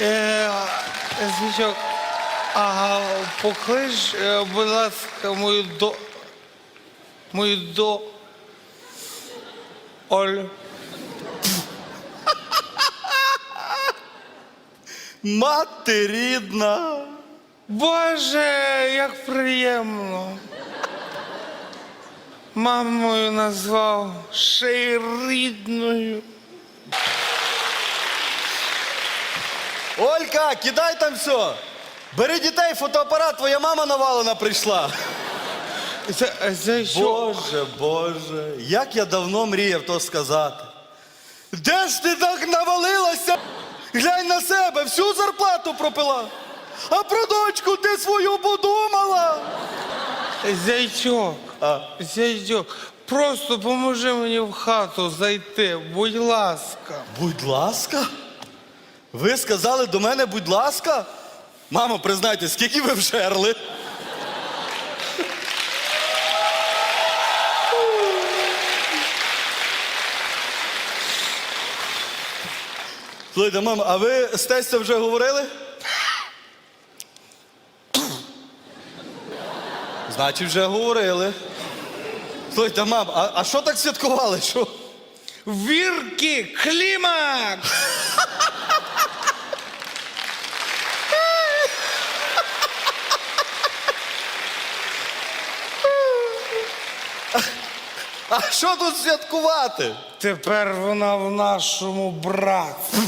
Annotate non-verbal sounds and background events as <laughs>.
Звичок, а поклич, е, будь ласка, мою до. Мою до. Оль. <laughs> Мати рідна. Боже, як приємно. Мамою назвав ще й рідною. Олька, кидай там все. Бери дітей, фотоапарат, твоя мама навалена прийшла. За, за що? Боже, Боже, як я давно мріяв то сказати. Де ж ти так навалилася? Глянь на себе, всю зарплату пропила. А про дочку ти свою подумала. Зайчок, А. зайчок, просто поможи мені в хату зайти, будь ласка. Будь ласка. Ви сказали до мене, будь ласка. Мамо, признайте, скільки ви вжерли? Слухайте, мама, а ви з тестя вже говорили? Значить, вже говорили. Слухайте, мам, а, а що так святкували? Що? Вірки, клімакс! А що тут святкувати? Тепер вона в нашому братстві.